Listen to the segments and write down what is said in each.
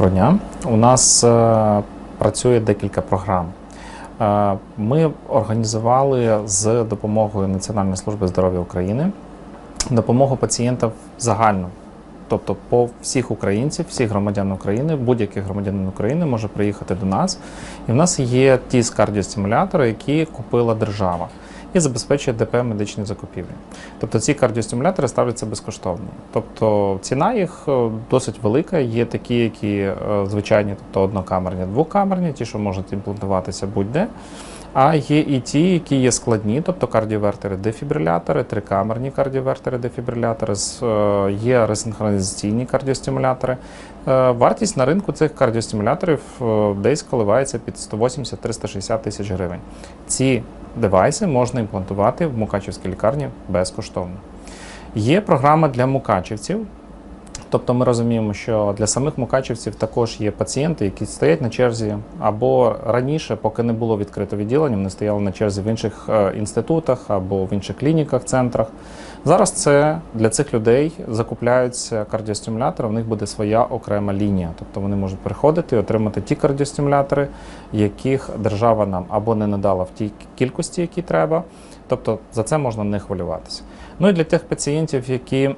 Доброго дня. У нас е, працює декілька програм. Е, Ми організували з допомогою Національної служби здоров'я України допомогу пацієнтам загально. Тобто по всіх українців, всіх громадян України, будь-який громадянин України може приїхати до нас. І в нас є ті кардіостимулятори, які купила держава і забезпечує ДП медичні закупівлі. Тобто ці кардіостимулятори ставляться безкоштовно. Тобто ціна їх е, досить велика. Є такі, які е, звичайні, тобто однокамерні, двокамерні, ті, що можуть імплантуватися будь-де. А є і ті, які є складні, тобто кардіовертери дефібрилятори, трикамерні кардіовертери дефібрилятори, з- е, є ресинхронізаційні кардіостимулятори. Е, Вартість на ринку цих кардіостимуляторів е, десь коливається під 180-360 тисяч гривень. Ці девайси можна імплантувати в Мукачівській лікарні безкоштовно. Є програма для мукачівців. Тобто ми розуміємо, що для самих мукачівців також є пацієнти, які стоять на черзі, або раніше, поки не було відкрито відділення, вони стояли на черзі в інших е, інститутах або в інших клініках, центрах. Зараз це для цих людей закупляються кардіостимулятори, в них буде своя окрема лінія. Тобто вони можуть приходити і отримати ті кардіостимулятори, яких держава нам або не надала в тій кількості, які треба. Тобто за це можна не хвилюватися. Ну і для тих пацієнтів, які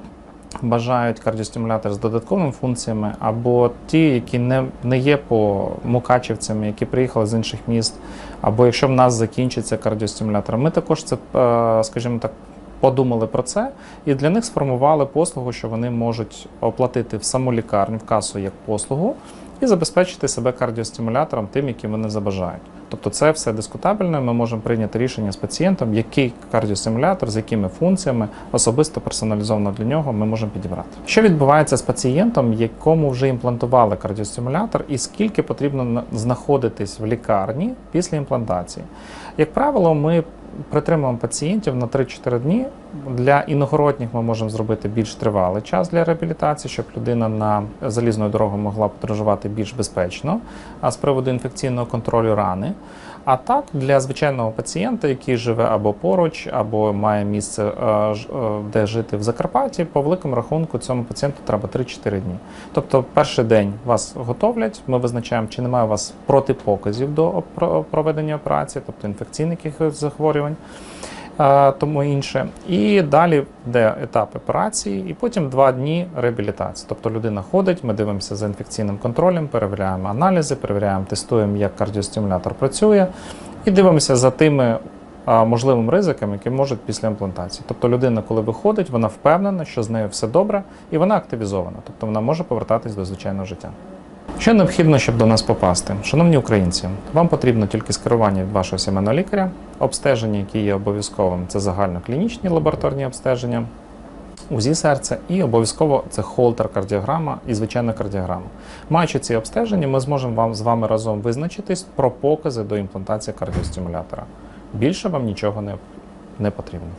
бажають кардіостимулятор з додатковими функціями, або ті, які не, не є по мукачівцям, які приїхали з інших міст, або якщо в нас закінчиться кардіостимулятор, ми також це, е, скажімо так, подумали про це і для них сформували послугу, що вони можуть оплатити в саму лікарню, в касу як послугу, і забезпечити себе кардіостимулятором тим, яким вони забажають. Тобто це все дискутабельно. Ми можемо прийняти рішення з пацієнтом, який кардіостимулятор, з якими функціями, особисто персоналізовано для нього ми можемо підібрати. Що відбувається з пацієнтом, якому вже імплантували кардіостимулятор, і скільки потрібно знаходитись в лікарні після імплантації? Як правило, ми притримуємо пацієнтів на 3-4 дні. Для іногородніх ми можемо зробити більш тривалий час для реабілітації, щоб людина на залізною дорогою могла подорожувати більш безпечно, а з приводу інфекційного контролю рани. А так для звичайного пацієнта, який живе або поруч, або має місце, е, е, де жити в Закарпатті, по великому рахунку цьому пацієнту треба 3-4 дні. Тобто, перший день вас готовлять, ми визначаємо, чи немає у вас протипоказів до про- проведення операції, тобто інфекційних захворювань. Е, Тому інше, і далі йде етап операції, і потім два дні реабілітації. Тобто людина ходить, ми дивимося за інфекційним контролем, перевіряємо аналізи, перевіряємо, тестуємо, як кардіостимулятор працює, і дивимося за тими а, можливими ризиками, які можуть після імплантації. Тобто людина, коли виходить, вона впевнена, що з нею все добре, і вона активізована, тобто вона може повертатись до звичайного життя. Що необхідно, щоб до нас попасти? Шановні українці, вам потрібно тільки скерування від вашого сімейного лікаря, обстеження, які є обов'язковим, це загальноклінічні лабораторні обстеження, УЗІ серця і обов'язково це холтер-кардіограма і звичайна кардіограма. Маючи ці обстеження, ми зможемо вам з вами разом визначитись про покази до імплантації кардіостимулятора. Більше вам нічого не, не потрібно.